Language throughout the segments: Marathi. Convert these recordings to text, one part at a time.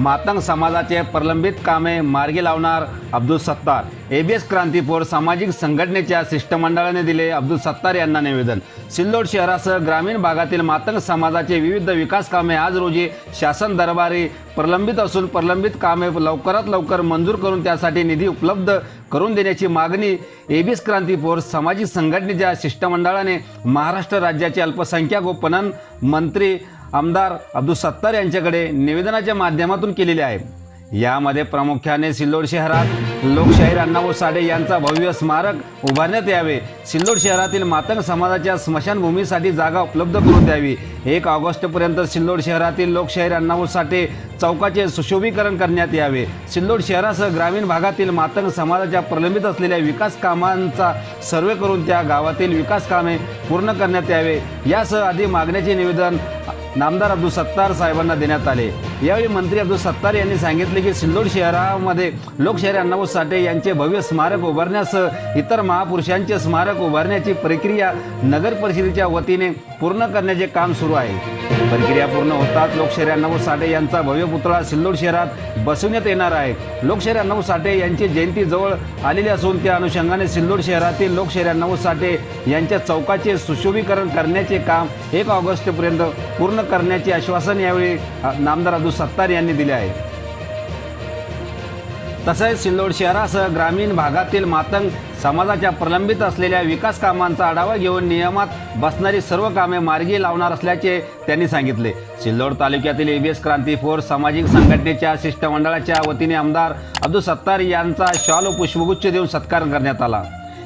मातंग समाजाचे प्रलंबित कामे मार्गी लावणार अब्दुल सत्तार. एबीएस क्रांतीपूर सामाजिक संघटनेच्या शिष्टमंडळाने दिले अब्दुल सत्तार यांना निवेदन. सिल्लोड शहरासह ग्रामीण भागातील मातंग समाजाचे विविध विकास कामे आज रोजी शासन दरबारी प्रलंबित असून प्रलंबित कामे लवकरात लवकर मंजूर करून त्यासाठी निधी उपलब्ध करून देण्याची मागणी एबीएस क्रांती सामाजिक संघटनेच्या शिष्टमंडळाने महाराष्ट्र राज्याचे अल्पसंख्याक व पणन मंत्री आमदार अब्दुल सत्तार यांच्याकडे निवेदनाच्या माध्यमातून केलेले आहे. यामध्ये प्रामुख्याने सिल्लोड शहरात लोकशाहीर अण्णाभाऊ साठे यांचा भव्य स्मारक उभारण्यात यावे. सिल्लोड शहरातील मातंग समाजाच्या स्मशानभूमीसाठी जागा उपलब्ध करून द्यावी. एक ऑगस्टपर्यंत सिल्लोड शहरातील लोकशाहीर अण्णाभाऊ साठे चौकाचे सुशोभीकरण करण्यात यावे. सिल्लोड शहरासह ग्रामीण भागातील मातंग समाजाच्या प्रलंबित असलेल्या विकास कामांचा सर्वे करून त्या गावातील विकास कामे पूर्ण करण्यात यावे. यासह आधी मागण्याचे निवेदन नामदार अब्दुल सत्तार साहेबांना देण्यात आले. यावेळी मंत्री अब्दुल सत्तार यांनी सांगितले की सिल्लोड शहरामध्ये लोकशाहीर अण्णाभाऊ साठे यांचे भव्य स्मारक उभारण्यासह इतर महापुरुषांचे स्मारक उभारण्याची प्रक्रिया नगर परिषदेच्या वतीने पूर्ण करण्याचे काम सुरू आहे. प्रक्रिया पूर्ण होताच लोकशाहीर अण्णाभाऊ साठे यांचा भव्य पुतळा सिल्लोड शहरात बसवण्यात येणार आहे. लोकशाहीर अण्णाभाऊ साठे यांची जयंती जवळ आलेली असून त्या अनुषंगाने सिल्लोड शहरातील लोकशाहीर अण्णाभाऊ साठे यांच्या चौकाचे सुशोभीकरण करण्याचे काम एक ऑगस्टपर्यंत पूर्ण करण्याचे आश्वासन यावेळी नामदार अब्दुल सत्तार यांनी दिले आहे तसेच सिल्लोड शहरासह ग्रामीण भागातील मातंग समाजाच्या प्रलंबित असलेल्या विकास कामांचा आढावा घेऊन नियमात बसणारी सर्व कामे मार्गी लावणार असल्याचे त्यांनी सांगितले. सिल्लोड तालुक्यातील एबीएस क्रांती फोर्स सामाजिक संघटनेच्या शिष्टमंडळाच्या वतीने आमदार अब्दुल सत्तार यांचा शॉल व पुष्पगुच्छ देऊन सत्कार करण्यात आला.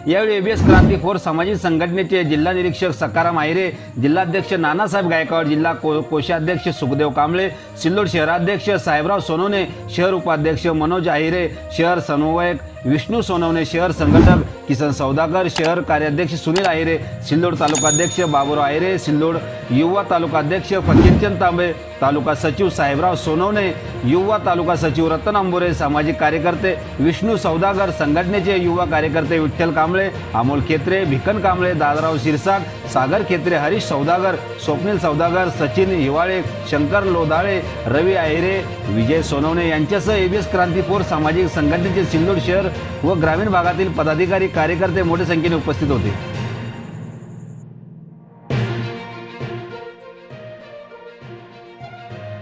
यावेळी एबीएस क्रांती फोर्स सामाजिक संघटनेचे जिल्हा निरीक्षक सकाराम आहिरे जिल्हाध्यक्ष नानासाहेब गायकवाड जिल्हा को कोषाध्यक्ष सुखदेव कांबळे सिल्लोड शहराध्यक्ष साहेबराव सोनवणे शहर उपाध्यक्ष मनोज आहिरे शहर समन्वयक विष्णू सोनवणे शहर संघटक किसन सौदागर शहर कार्याध्यक्ष सुनील आहिरे सिल्लोड तालुकाध्यक्ष बाबुराव आहिरे सिल्लोड युवा तालुकाध्यक्ष फकीरचंद तांबे तालुका सचिव साहेबराव सोनवणे युवा तालुका सचिव रतन आंबोरे सामाजिक कार्यकर्ते विष्णू सौदागर संघटनेचे युवा कार्यकर्ते विठ्ठल कांबळे अमोल खेत्रे भिकन कांबळे दादराव शिरसाट सागर खेत्रे हरीश सौदागर स्वप्नील सौदागर सचिन हिवाळे शंकर लोधाळे रवी आहिरे विजय सोनवणे यांच्यासह एबीएस क्रांती सामाजिक संघटनेचे सिल्लोड शहर व ग्रामीण भागातील पदाधिकारी कार्यकर्ते मोठ्या संख्येने उपस्थित होते.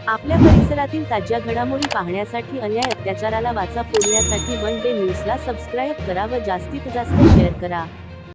आपल्या परिसरातील ताज्या घडामोडी पाहण्यासाठी अन्याय अत्याचाराला वाचा फोडण्यासाठी वन डे न्यूजला सबस्क्राईब करा व जास्तीत जास्त शेअर करा.